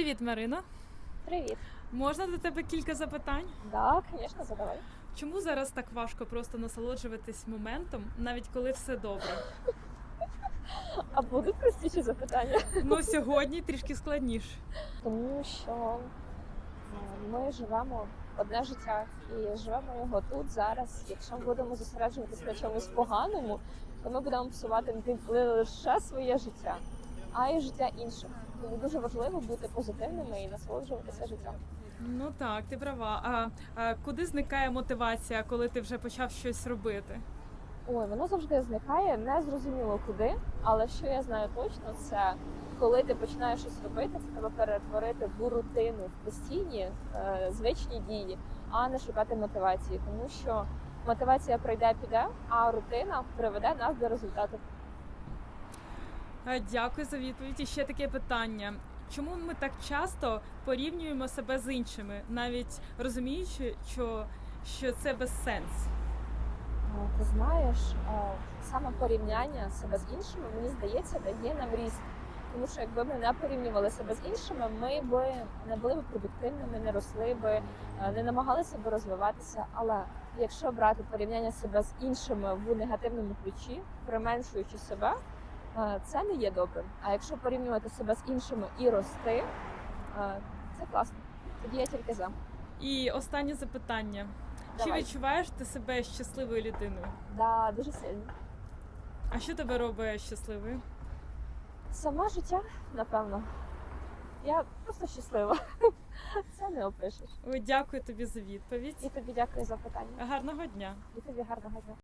Привіт, Марина. Привіт. Можна до тебе кілька запитань? Да, звісно, задавай. Чому зараз так важко просто насолоджуватись моментом, навіть коли все добре? А будуть простіші запитання? Ну сьогодні трішки складніше. Тому що е, ми живемо одне життя і живемо його тут зараз. Якщо ми будемо зосереджуватися на чомусь поганому, то ми будемо псувати не лише своє життя, а й життя інших. Дуже важливо бути позитивними і насолоджуватися життям. Ну так, ти права. А, а куди зникає мотивація, коли ти вже почав щось робити? Ой, воно завжди зникає, не зрозуміло куди. Але що я знаю точно, це коли ти починаєш щось робити, це тебе перетворити в рутину, в постійні е, звичні дії, а не шукати мотивації, тому що мотивація прийде, піде, а рутина приведе нас до результату. А, Дякую за відповідь. І ще таке питання. Чому ми так часто порівнюємо себе з іншими, навіть розуміючи, що, що це безсенс? Е, Ти знаєш, е, саме порівняння себе з іншими, мені здається, дає нам ріст. Тому що якби ми не порівнювали себе з іншими, ми б не були б продуктивними, не росли би, е, не намагалися б розвиватися. Але якщо брати порівняння себе з іншими в негативному ключі, применшуючи себе, е, це не є добрим. А якщо порівнювати себе з іншими і рости, е, це класно. Тоді я тільки за. І останнє запитання: чи відчуваєш ти себе щасливою людиною? Да, дуже сильно. А що тебе робить щасливою? Саме життя, напевно. Я просто щаслива. Це не опишеш. Дякую тобі за відповідь. І тобі дякую за питання. Гарного дня. І тобі гарного дня.